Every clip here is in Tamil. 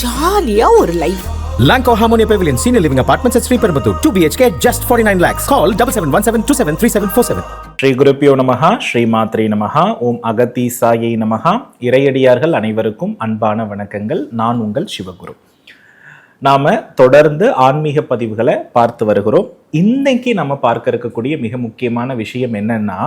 ஜாலியா ஒரு life Lanco Harmonia Pavilion Senior Living Apartments at Sri Perambuttur. 2 BHK just 49 lakhs. Call 7717273747. Shri குருப்பியோ நமகா ஸ்ரீ மாத்ரே நமகா ஓம் அகத்தி சாயை நமகா இறையடியார்கள் அனைவருக்கும் அன்பான வணக்கங்கள் நான் உங்கள் சிவகுரு நாம தொடர்ந்து ஆன்மீக பதிவுகளை பார்த்து வருகிறோம் இன்னைக்கு நம்ம பார்க்க இருக்கக்கூடிய மிக முக்கியமான விஷயம் என்னன்னா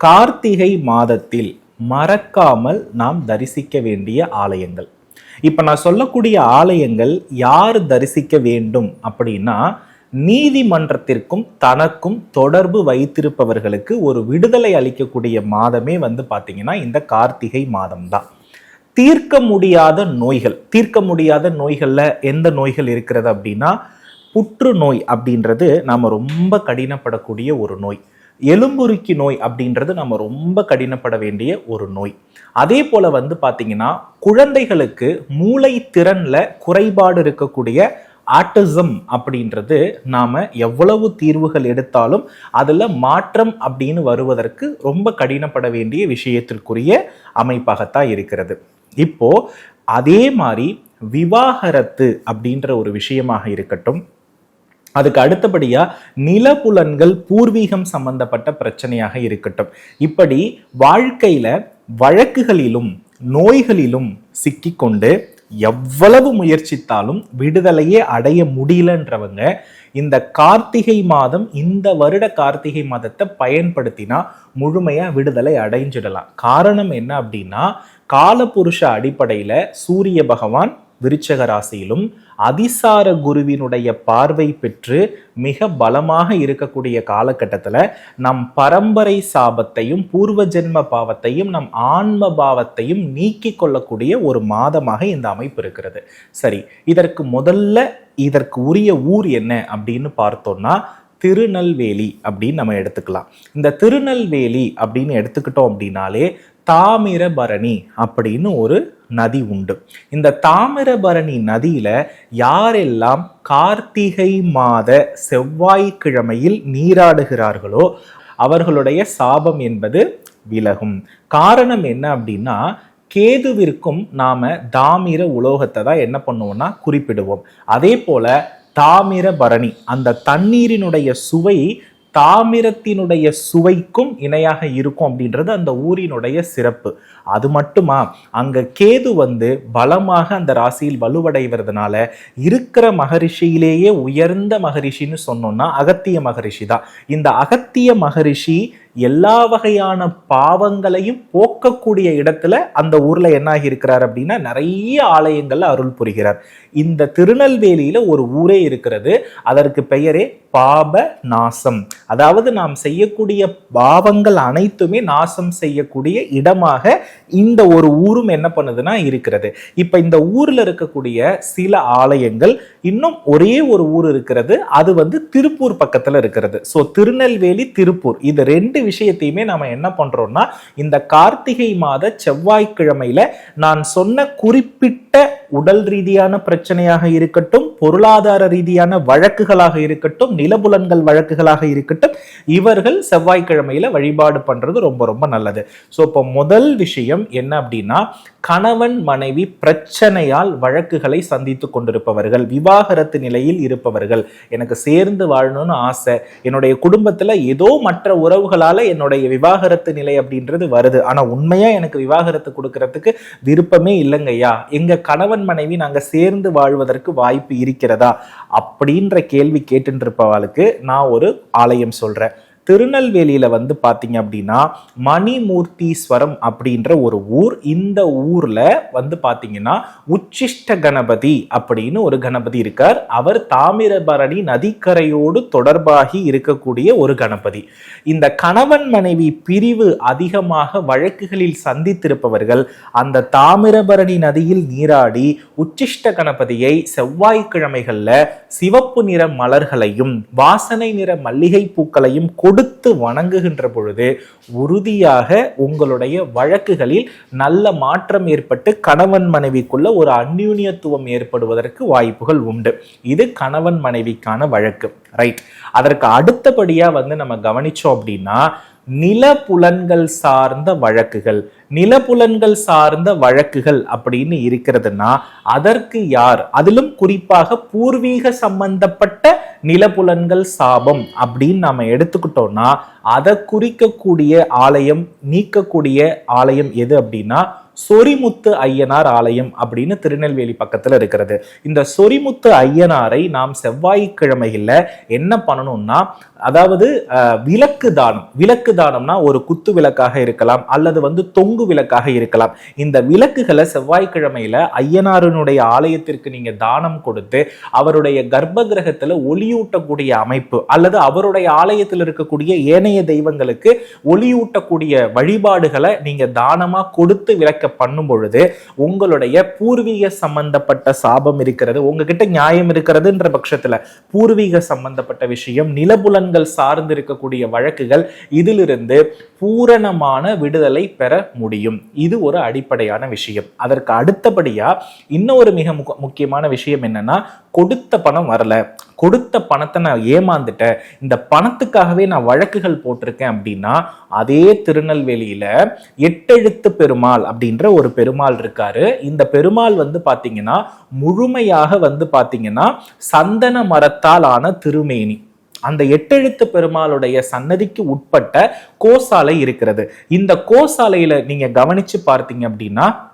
கார்த்திகை மாதத்தில் மறக்காமல் நாம் தரிசிக்க வேண்டிய ஆலயங்கள் இப்போ நான் சொல்லக்கூடிய ஆலயங்கள் யார் தரிசிக்க வேண்டும் அப்படின்னா நீதிமன்றத்திற்கும் தனக்கும் தொடர்பு வைத்திருப்பவர்களுக்கு ஒரு விடுதலை அளிக்கக்கூடிய மாதமே வந்து பார்த்தீங்கன்னா இந்த கார்த்திகை மாதம்தான். தீர்க்க முடியாத நோய்கள் தீர்க்க முடியாத நோய்களில் எந்த நோய்கள் இருக்கிறது அப்படின்னா புற்றுநோய் அப்படின்றது நாம் ரொம்ப கடினப்படக்கூடிய ஒரு நோய். எலும்புருக்கி நோய் அப்படின்றது நம்ம ரொம்ப கடினப்பட வேண்டிய ஒரு நோய். அதே போல வந்து பார்த்தீங்கன்னா குழந்தைகளுக்கு மூளை திறன்ல குறைபாடு இருக்கக்கூடிய ஆட்டிசம் அப்படின்றது நாம எவ்வளவு தீர்வுகள் எடுத்தாலும் அதில் மாற்றம் அப்படின்னு வருவதற்கு ரொம்ப கடினப்பட வேண்டிய விஷயத்திற்குரிய அமைப்பாகத்தான் இருக்கிறது. இப்போ அதே மாதிரி விவாகரத்து அப்படின்ற ஒரு விஷயமாக இருக்கட்டும் அதுக்கு அடுத்தபடியா நிலப்புலன்கள் பூர்வீகம் சம்பந்தப்பட்ட பிரச்சனையாக இருக்கட்டும். இப்படி வாழ்க்கையில வழக்குகளிலும் நோய்களிலும் சிக்கிக்கொண்டு எவ்வளவு முயற்சித்தாலும் விடுதலையே அடைய முடியலன்றவங்க இந்த கார்த்திகை மாதம் இந்த வருட கார்த்திகை மாதத்தை பயன்படுத்தினா முழுமையா விடுதலை அடைஞ்சிடலாம். காரணம் என்ன அப்படின்னா காலபுருஷ அடிப்படையில சூரிய பகவான் விருச்சக ராசியிலும் அதிசார குருவினுடைய பார்வை பெற்று மிக பலமாக இருக்கக்கூடிய காலகட்டத்தில் நம் பரம்பரை சாபத்தையும் பூர்வ ஜென்ம பாவத்தையும் நம் ஆன்ம பாவத்தையும் நீக்கி கொள்ளக்கூடிய ஒரு மாதமாக இந்த அமைப்பு இருக்கிறது. சரி இதற்கு முதல்ல இதற்கு உரிய ஊர் என்ன அப்படின்னு பார்த்தோம்னா திருநெல்வேலி அப்படின்னு நம்ம எடுத்துக்கலாம். இந்த திருநெல்வேலி அப்படின்னு எடுத்துக்கிட்டோம் அப்படின்னாலே தாமிரபரணி அப்படின்னு ஒரு நதி உண்டு. இந்த தாமிரபரணி நதியில யாரெல்லாம் கார்த்திகை மாத செவ்வாய்க்கிழமையில் நீராடுகிறார்களோ அவர்களுடைய சாபம் என்பது விலகும். காரணம் என்ன அப்படின்னா கேதுவிற்கும் நாம தாமிர உலோகத்தை தான் என்ன பண்ணுவோம்னா குறிப்பிடுவோம். அதே போல தாமிரபரணி அந்த தண்ணீரினுடைய சுவை தாமிரத்தினுடைய சுவைக்கும் இணையாக இருக்கும் அப்படின்றது அந்த ஊரினுடைய சிறப்பு. அது மட்டுமா? அங்க கேது வந்து பலமாக அந்த ராசியில் வலுவடைவதனால இருக்கிற மகரிஷியிலேயே உயர்ந்த மகரிஷின்னு சொன்னோம்னா அகத்திய மகரிஷி தான். இந்த அகத்திய மகரிஷி எல்லா வகையான பாவங்களையும் போக்கக்கூடிய இடத்துல அந்த ஊர்ல என்ன இருக்கிறார் அப்படின்னா நிறைய ஆலயங்கள்ல அருள் புரிகிறார். இந்த திருநெல்வேலியில ஒரு ஊரே இருக்கிறது. அதற்கு பெயரே பாப நாசம். அதாவது நாம் செய்யக்கூடிய பாவங்கள் அனைத்துமே நாசம் செய்யக்கூடிய இடமாக இந்த ஒரு ஊரும் என்ன பண்ணுதுன்னா இருக்கிறது. இப்ப இந்த ஊர்ல இருக்கக்கூடிய சில ஆலயங்கள் இன்னும் ஒரே ஒரு ஊர் இருக்கிறது. அது வந்து திருப்பூர் பக்கத்துல இருக்கிறது. சோ திருநெல்வேலி திருப்பூர். இது ரெண்டு விஷயத்தையுமே நாம என்ன பண்றோம்னா இந்த கார்த்திகை மாத செவ்வாய்க்கிழமையில நான் சொன்ன குறிப்பிட்ட உடல் ரீதியான பிரச்சனையாக இருக்கட்டும் பொருளாதார ரீதியான வழக்குகளாக இருக்கட்டும் நிலபுலன்கள் வழக்குகளாக இருக்கட்டும் இவர்கள் செவ்வாய்க்கிழமையில வழிபாடு பண்றது ரொம்ப ரொம்ப நல்லது. ஸோ இப்போ முதல் விஷயம் என்ன அப்படின்னா கணவன் மனைவி பிரச்சனையால் வழக்குகளை சந்தித்து கொண்டிருப்பவர்கள் விவாகரத்து நிலையில் இருப்பவர்கள். எனக்கு சேர்ந்து வாழணும்னு ஆசை. என்னுடைய குடும்பத்தில் ஏதோ மற்ற உறவுகளால் என்னுடைய விவாகரத்து நிலை அப்படின்றது வருது. ஆனால் உண்மையாக எனக்கு விவாகரத்து கொடுக்கறதுக்கு விருப்பமே இல்லைங்கய்யா. எங்க கணவன் மனைவி நாங்க சேர்ந்து வாழ்வதற்கு வாய்ப்பு இருக்கிறதா? அப்படின்ற கேள்வி கேட்டுட்டு இருப்பவளுக்கு நான் ஒரு ஆலயம் சொல்றேன். திருநெல்வேலியில வந்து பார்த்தீங்க அப்படின்னா மணிமூர்த்தீஸ்வரம் அப்படின்ற ஒரு ஊர். இந்த ஊர்ல வந்து பார்த்தீங்கன்னா உச்சிஷ்ட கணபதி அப்படின்னு ஒரு கணபதி இருக்கார். அவர் தாமிரபரணி நதிக்கரையோடு தொடர்பாகி இருக்கக்கூடிய ஒரு கணபதி. இந்த கணவன் மனைவி பிரிவு அதிகமாக வழக்குகளில் சந்தித்திருப்பவர்கள் அந்த தாமிரபரணி நதியில் நீராடி உச்சிஷ்ட கணபதியை செவ்வாய்க்கிழமைகள்ல சிவப்பு நிற மலர்களையும் வாசனை நிற மல்லிகை பூக்களையும் கொடுத்து வணங்குகின்ற பொழுது உறுதியாக உங்களுடைய வழக்குகளில் நல்ல மாற்றம் ஏற்பட்டு கணவன் மனைவிக்குள்ள ஒரு அந்யூன்யத்துவம் ஏற்படுவதற்கு வாய்ப்புகள் உண்டு. இது கணவன் மனைவிக்கான வழக்கு. ரைட் அதற்கு அடுத்தபடியா வந்து நம்ம கவனிச்சோம் அப்படின்னா நிலப்புலன்கள் சார்ந்த வழக்குகள். நிலப்புலன்கள் சார்ந்த வழக்குகள் அப்படின்னு இருக்கிறதுனா அதற்கு யார்? அதிலும் குறிப்பாக பூர்வீக சம்பந்தப்பட்ட நிலப்புலன்கள் சாபம் அப்படின்னு நம்ம எடுத்துக்கிட்டோம்னா அதை குறிக்கக்கூடிய ஆலயம் நீக்கக்கூடிய ஆலயம் எது அப்படின்னா சொரிமுத்து ஐயனார் ஆலயம் அப்படின்னு திருநெல்வேலி பக்கத்துல இருக்கிறது. இந்த சொரிமுத்து ஐயனாரை நாம் செவ்வாய்க்கிழமையில என்ன பண்ணணும்னா அதாவது விளக்கு தானம். விளக்கு தானம்னா ஒரு குத்து விளக்காக இருக்கலாம் அல்லது வந்து தொங்கு விளக்காக இருக்கலாம். இந்த விளக்குகளை செவ்வாய்க்கிழமையில ஐயனாரனுடைய ஆலயத்திற்கு நீங்க தானம் கொடுத்து அவருடைய கர்ப்ப கிரகத்துல ஒளியூட்டக்கூடிய அமைப்பு அல்லது அவருடைய ஆலயத்தில் இருக்கக்கூடிய ஏனைய தெய்வங்களுக்கு ஒளியூட்டக்கூடிய வழிபாடுகளை நீங்க தானமா கொடுத்து விளக்க பண்ணும் பொழுது உங்களுடைய பூர்வீக சம்பந்தப்பட்ட சாபம் இருக்கிறது உங்ககிட்ட நியாயம் இருக்கிறதுன்ற பட்சத்துல பூர்வீக சம்பந்தப்பட்ட விஷயம் நிலபுலன் நிலபுலன்கள் சார்ந்து இருக்கக்கூடிய வழக்குகள் இதிலிருந்து பூரணமான விடுதலை பெற முடியும். இது ஒரு அடிப்படையான விஷயம். அதற்கு அடுத்தபடியா இன்னொரு மிக முக்கியமான விஷயம் என்னன்னா கொடுத்த பணம் வரல. கொடுத்த பணத்தை நான் ஏமாந்துட்டேன். இந்த பணத்துக்காகவே நான் வழக்குகள் போட்டிருக்கேன் அப்படின்னா அதே திருநெல்வேலியில எட்டெழுத்து பெருமாள் அப்படின்ற ஒரு பெருமாள் இருக்காரு. இந்த பெருமாள் வந்து பாத்தீங்கன்னா முழுமையாக வந்து பாத்தீங்கன்னா சந்தன மரத்தால் ஆன திருமேனி. அந்த எட்டெழுத்து பெருமாளுடைய சன்னதிக்கு உட்பட்ட கோசாலை இருக்கிறது. இந்த கோசாலையில நீங்க கவனிச்சு பார்த்தீங்க அப்படின்னா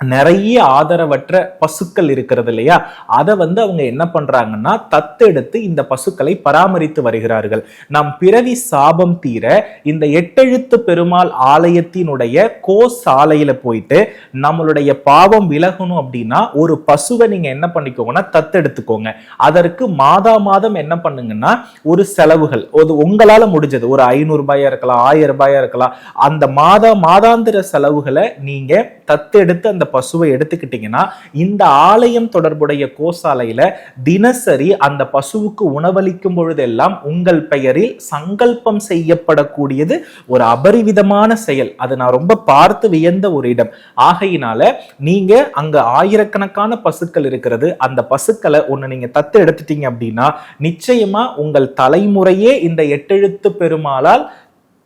நிறைய ஆதரவற்ற பசுக்கள் இருக்கிறது இல்லையா? அதை வந்து அவங்க என்ன பண்றாங்கன்னா தத்தெடுத்து இந்த பசுக்களை பராமரித்து வருகிறார்கள். நம் பிறவி சாபம் தீர இந்த எட்டெழுத்து பெருமாள் ஆலயத்தினுடைய கோசாலையில போயிட்டு நம்மளுடைய பாவம் விலகணும் அப்படின்னா ஒரு பசுவை நீங்க என்ன பண்ணிக்கோங்கன்னா தத்தெடுத்துக்கோங்க. அதற்கு மாதா மாதம் என்ன பண்ணுங்கன்னா ஒரு செலவுகள். ஒரு உங்களால முடிஞ்சது. ஒரு ஐநூறு ரூபாயா இருக்கலாம் ஆயிரம் ரூபாயா இருக்கலாம். அந்த மாதா மாதாந்திர செலவுகளை நீங்க தத்தெடுத்து அந்த பசுவை எடுத்துக்கிட்டீங்கன்னா இந்த ஆலயம் தொடர்புடைய கோசாலையில தினசரி அந்த பசுவுக்கு உணவளிக்கும் பொழுதெல்லாம் உங்கள் பெயரில் சங்கல்பம் செய்யப்படக்கூடியது ஒரு அபரிவிதமான செயல். அது நான் ரொம்ப பார்த்து வியந்த ஒரு இடம். ஆகையினால நீங்க அங்க ஆயிரக்கணக்கான பசுக்கள் இருக்கிறது. அந்த பசுக்களை ஒண்ணு நீங்க தத்து எடுத்துட்டீங்க அப்படின்னா நிச்சயமா உங்கள் தலைமுறையே இந்த எட்டெழுத்து பெருமாளால்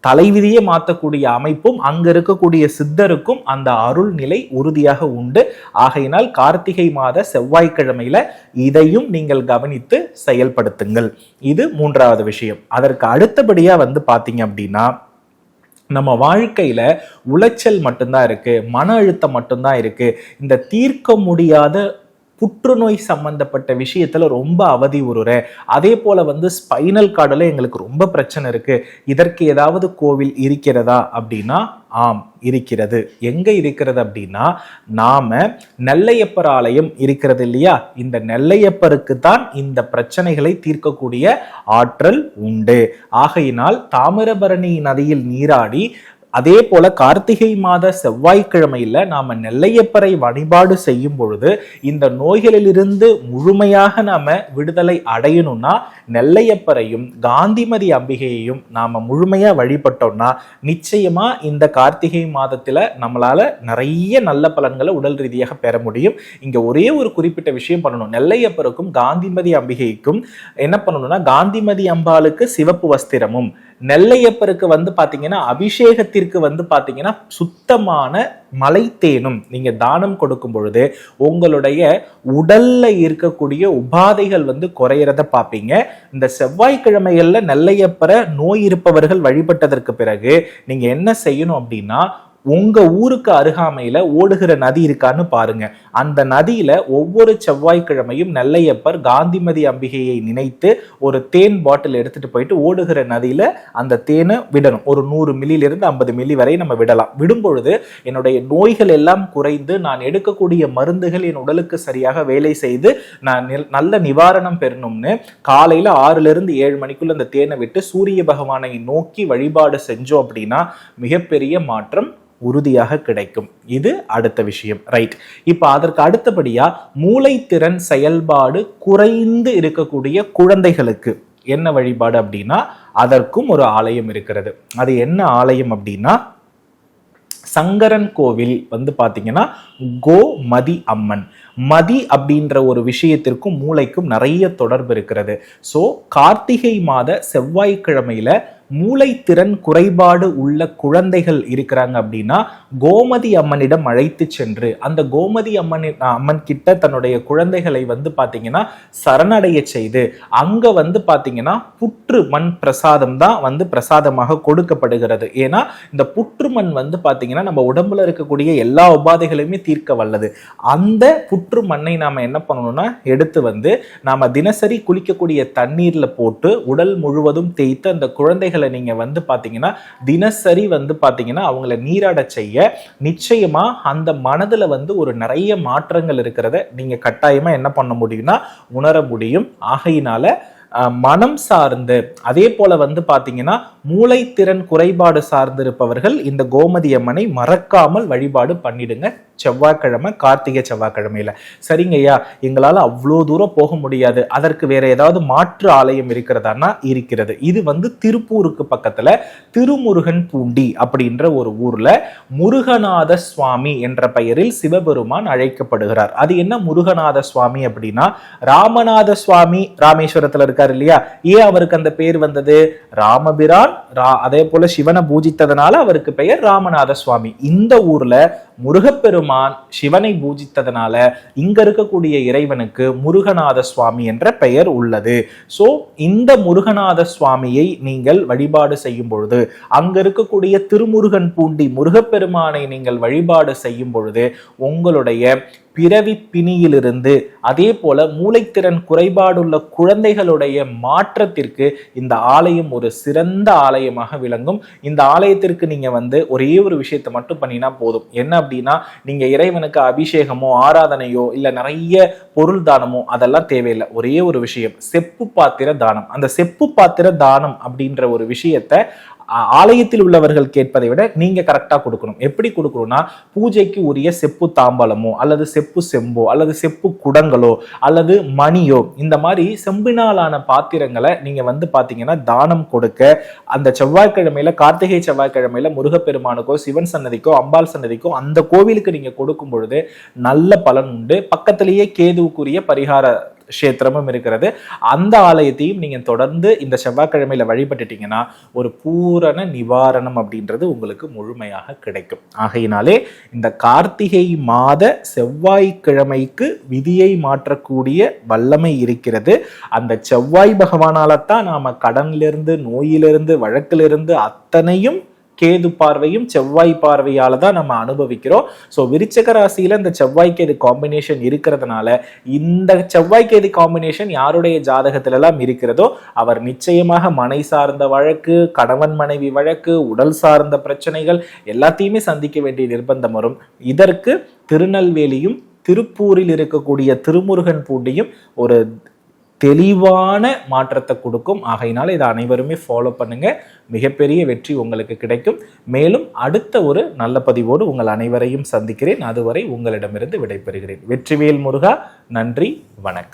தலைவிதியை மாற்றக்கூடிய அமைப்பும் அங்க இருக்கக்கூடிய சித்தருக்கும் அந்த அருள் நிலை உறுதியாக உண்டு. ஆகையினால் கார்த்திகை மாத செவ்வாய்க்கிழமையில இதையும் நீங்கள் கவனித்து செயல்படுத்துங்கள். இது மூன்றாவது விஷயம். அதற்கு அடுத்தபடியா வந்து பாத்தீங்க அப்படின்னா நம்ம வாழ்க்கையில உளைச்சல் மட்டும்தான் இருக்கு மன அழுத்தம் மட்டும்தான் இருக்கு. இந்த தீர்க்க முடியாத புற்றுநோய் சம்பந்தப்பட்ட விஷயத்துல ரொம்ப அவதி உருற. அதே போல வந்து ஸ்பைனல் கார்டுல எங்களுக்கு ரொம்ப பிரச்சனை இருக்கு. இதற்கு ஏதாவது கோவில் இருக்கிறதா அப்படின்னா ஆம் இருக்கிறது. எங்க இருக்கிறது அப்படின்னா நாம நெல்லையப்பர் ஆலயம் இருக்கிறது இல்லையா? இந்த நெல்லையப்பருக்கு தான் இந்த பிரச்சனைகளை தீர்க்கக்கூடிய ஆற்றல் உண்டு. ஆகையினால் தாமிரபரணி நதியில் நீராடி அதே போல கார்த்திகை மாத செவ்வாய்க்கிழமையில நாம நெல்லையப்பரை வழிபாடு செய்யும் பொழுது இந்த நோய்களிலிருந்து முழுமையாக நாம விடுதலை அடையணும்னா நெல்லையப்பரையும் காந்திமதி அம்பிகையையும் நாம முழுமையா வழிபட்டோம்னா நிச்சயமா இந்த கார்த்திகை மாதத்துல நம்மளால நிறைய நல்ல பலன்களை உடல் ரீதியாக பெற முடியும். இங்க ஒரே ஒரு குறிப்பிட்ட விஷயம் பண்ணணும். நெல்லையப்பருக்கும் காந்திமதி அம்பிகைக்கும் என்ன பண்ணணும்னா காந்திமதி அம்பாளுக்கு சிவப்பு வஸ்திரமும் நெல்லையப்பருக்கு வந்து பார்த்தீங்கன்னா அபிஷேகத்திற்கு வந்து பார்த்தீங்கன்னா சுத்தமான மலைத்தேனும் நீங்க தானம் கொடுக்கும் பொழுது உங்களுடைய உடல்ல இருக்கக்கூடிய உபாதைகள் வந்து குறையிறத பார்ப்பீங்க இந்த செவ்வாய்க்கிழமைகள்ல நெல்லையப்பரை நோய் இருப்பவர்கள் வழிபட்டதற்கு பிறகு நீங்க என்ன செய்யணும் அப்படின்னா உங்க ஊருக்கு அருகாமையில ஓடுகிற நதி இருக்கான்னு பாருங்க. அந்த நதியில ஒவ்வொரு செவ்வாய்க்கிழமையும் நெல்லையப்பர் காந்திமதி அம்பிகையை நினைத்து ஒரு தேன் பாட்டில் எடுத்துட்டு போயிட்டு ஓடுகிற நதியில அந்த தேனை விடணும். ஒரு நூறு மில்லியிலிருந்து ஐம்பது மில்லி வரை நம்ம விடலாம். விடும் பொழுது என்னுடைய நோய்கள் எல்லாம் குறைந்து நான் எடுக்கக்கூடிய மருந்துகள் என் உடலுக்கு சரியாக வேலை செய்து நான் நல்ல நிவாரணம் பெறணும்னு காலையில ஆறுல இருந்து ஏழு மணிக்குள்ள அந்த தேனை விட்டு சூரிய பகவானை நோக்கி வழிபாடு செஞ்சோம் அப்படின்னா மிகப்பெரிய மாற்றம் உறுதியாக கிடைக்கும். இது அடுத்த விஷயம். ரைட் இப்போ அதற்கு அடுத்தபடியா மூளைத்திறன் செயல்பாடு குறைந்து இருக்கக்கூடிய குழந்தைகளுக்கு என்ன வழிபாடு அப்படின்னா அதற்கும் ஒரு ஆலயம் இருக்கிறது. அது என்ன ஆலயம் அப்படின்னா சங்கரன் கோவில் வந்து பாத்தீங்கன்னா கோ மதி அம்மன். மதி அப்படின்ற ஒரு விஷயத்திற்கும் மூளைக்கும் நிறைய தொடர்பு இருக்கிறது. ஸோ கார்த்திகை மாத செவ்வாய்க்கிழமையில மூளைத்திறன் குறைபாடு உள்ள குழந்தைகள் இருக்கிறாங்க அப்படின்னா கோமதி அம்மனிடம் அழைத்து சென்று அந்த கோமதி அம்மன் அம்மன் கிட்ட தன்னுடைய குழந்தைகளை வந்து பார்த்தீங்கன்னா சரணடைய செய்து அங்க வந்து பார்த்தீங்கன்னா புற்று மண் பிரசாதம் தான் வந்து பிரசாதமாக கொடுக்கப்படுகிறது. ஏன்னா இந்த புற்று மண் வந்து பார்த்தீங்கன்னா நம்ம உடம்புல இருக்கக்கூடிய எல்லா உபாதைகளையுமே தீர்க்க வல்லது. அந்த புற்று மண்ணை நாம என்ன பண்ணணும்னா எடுத்து வந்து நாம தினசரி குளிக்கக்கூடிய தண்ணீர்ல போட்டு உடல் முழுவதும் தேய்த்து அந்த குழந்தைகள் நீங்க வந்து பார்த்தீங்கன்னா தினசரி வந்து பார்த்தீங்கன்னா அவங்கள நீராட செய்ய நிச்சயமா அந்த மனதுல வந்து ஒரு நிறைய மாற்றங்கள் இருக்கிறத நீங்க கட்டாயமா என்ன பண்ண முடியும்னா உணர முடியும். ஆகையினால மனம் சார்ந்து அதே போல வந்து பார்த்தீங்கன்னா மூளைத்திறன் குறைபாடு சார்ந்திருப்பவர்கள் இந்த கோமதி அம்மனை மறக்காமல் வழிபாடு பண்ணிடுங்க. செவ்வாய்க்கிழமை கார்த்திகை செவ்வாய்க்கிழமையில. சரிங்க ஐயா எங்களால் அவ்வளோ தூரம் போக முடியாது. அதற்கு வேற ஏதாவது மாற்று ஆலயம் இருக்கிறதானா இருக்கிறது. இது வந்து திருப்பூருக்கு பக்கத்துல திருமுருகன் பூண்டி அப்படின்ற ஒரு ஊர்ல முருகநாத சுவாமி என்ற பெயரில் சிவபெருமான் அழைக்கப்படுகிறார். அது என்ன முருகநாத சுவாமி அப்படின்னா ராமநாத சுவாமி ராமேஸ்வரத்துல இருக்காரு இல்லையா? ஏன் அவருக்கு அந்த பேர் வந்தது? ராமபிரான் ரா- அதே போல சிவனை பூஜித்ததனால அவருக்கு பெயர் ராமநாத சுவாமி இந்த ஊர்ல முருகப்பெருமான் சிவனை பூஜித்ததனால இங்க இருக்கக்கூடிய இறைவனுக்கு முருகநாத சுவாமி என்ற பெயர் உள்ளது. சோ இந்த முருகநாத சுவாமியை நீங்கள் வழிபாடு செய்யும் பொழுது அங்க இருக்கக்கூடிய திருமுருகன் பூண்டி முருகப்பெருமானை நீங்கள் வழிபாடு செய்யும் பொழுது உங்களுடைய பிறவி பிணியிலிருந்து அதே போல மூளைத்திறன் குறைபாடுள்ள குழந்தைகளுடைய மாற்றத்திற்கு இந்த ஆலயம் ஒரு சிறந்த ஆலயமாக விளங்கும். இந்த ஆலயத்திற்கு நீங்க வந்து ஒரே ஒரு விஷயத்தை மட்டும் பண்ணினா போதும். என்ன அப்படின்னா நீங்க இறைவனுக்கு அபிஷேகமோ ஆராதனையோ இல்ல நிறைய பொருள் தானமோ அதெல்லாம் தேவையில்லை. ஒரே ஒரு விஷயம் செப்பு பாத்திர தானம். அந்த செப்பு பாத்திர தானம் அப்படின்ற ஒரு விஷயத்தை ஆலயத்தில் உள்ளவர்கள் கேட்பதை விட நீங்க கரெக்டா கொடுக்கணும். எப்படி கொடுக்கணும்னா பூஜைக்கு உரிய செப்பு தாம்பாளமோ அல்லது செப்பு செம்போ அல்லது செப்பு குடங்களோ அல்லது மணியோ இந்த மாதிரி செம்பினாலான பாத்திரங்களை நீங்க வந்து பாத்தீங்கன்னா தானம் கொடுக்க அந்த செவ்வாய்க்கிழமையில கார்த்திகை செவ்வாய்க்கிழமையில முருகப்பெருமானுக்கோ சிவன் சன்னதிக்கோ அம்பாள் சன்னதிக்கோ அந்த கோவிலுக்கு நீங்க கொடுக்கும் பொழுது நல்ல பலன் உண்டு. பக்கத்திலேயே கேதுவுக்குரிய பரிகார கஷேத்திரமும் இருக்கிறது. அந்த ஆலயத்தையும் நீங்கள் தொடர்ந்து இந்த செவ்வாய்க்கிழமையில வழிபட்டுட்டீங்கன்னா ஒரு பூரண நிவாரணம் அப்படின்றது உங்களுக்கு முழுமையாக கிடைக்கும். ஆகையினாலே இந்த கார்த்திகை மாத செவ்வாய்க்கிழமைக்கு விதியை மாற்றக்கூடிய வல்லமை இருக்கிறது. அந்த செவ்வாய் பகவானால தான் நாம் கடனிலிருந்து நோயிலிருந்து வழக்கிலிருந்து அத்தனையும் கேது பார்வையும் செவ்வாய் பார்வையால தான் நம்ம அனுபவிக்கிறோம். ஸோ விருச்சக ராசியில இந்த செவ்வாய் கேது காம்பினேஷன் இருக்கிறதுனால இந்த செவ்வாய் கேது காம்பினேஷன் யாருடைய ஜாதகத்துல எல்லாம் இருக்கிறதோ அவர் நிச்சயமாக மனை சார்ந்த வழக்கு கணவன் மனைவி வழக்கு உடல் சார்ந்த பிரச்சனைகள் எல்லாத்தையுமே சந்திக்க வேண்டிய நிர்பந்தம் வரும். இதற்கு திருநெல்வேலியும் திருப்பூரில் இருக்கக்கூடிய திருமுருகன் பூண்டியும் ஒரு தெளிவான மாற்றத்தை கொடுக்கும். ஆகையினால் இதை அனைவருமே ஃபாலோ பண்ணுங்க. மிகப்பெரிய வெற்றி உங்களுக்கு கிடைக்கும். மேலும் அடுத்த ஒரு நல்ல பதிவோடு உங்கள் அனைவரையும் சந்திக்கிறேன். அதுவரை உங்களிடமிருந்து விடைபெறுகிறேன். வெற்றிவேல் முருகா நன்றி வணக்கம்.